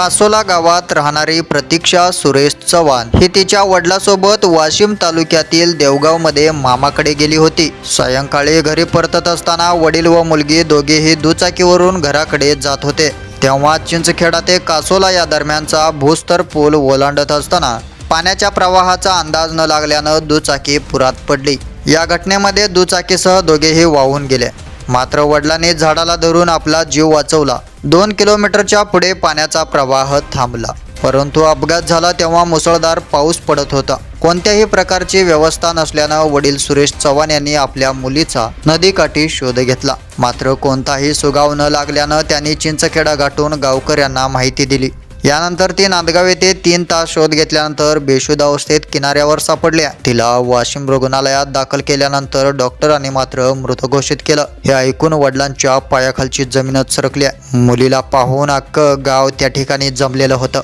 कासोला गावात राहणारी प्रतीक्षा सुरेश चव्हाण ही तिच्या वडिलासोबत वाशिम तालुक्यातील देवगावमध्ये मामाकडे गेली होती. सायंकाळी घरी परतत असताना वडील व मुलगी दोघेही दुचाकीवरून घराकडे जात होते. तेव्हा चिंचखेडा ते कासोला या दरम्यानचा भूस्तर पूल ओलांडत असताना पाण्याच्या प्रवाहाचा अंदाज न लागल्यानं दुचाकी पुरात पडली. या घटनेमध्ये दुचाकीसह दोघेही वाहून गेले. मात्र वडिलांनी झाडाला धरून आपला जीव वाचवला. दोन किलोमीटरच्या पुढे पाण्याचा प्रवाह थांबला. परंतु अपघात झाला तेव्हा मुसळधार पाऊस पडत होता. कोणत्याही प्रकारची व्यवस्था नसल्यानं वडील सुरेश चव्हाण यांनी आपल्या मुलीचा नदीकाठी शोध घेतला. मात्र कोणताही सुगाव न लागल्यानं त्यांनी चिंचखेडा गाठून गावकऱ्यांना माहिती दिली. यानंतर ती नांदगाव येथे तीन तास शोध घेतल्यानंतर बेशुद्ध अवस्थेत किनाऱ्यावर सापडल्या तिला वाशिम रुग्णालयात दाखल केल्यानंतर डॉक्टरांनी मात्र मृत घोषित केलं. हे ऐकून वडिलांच्या पायाखालची जमीनच सरकल्या मुलीला पाहून अख्खं गाव त्या ठिकाणी जमलेलं होतं.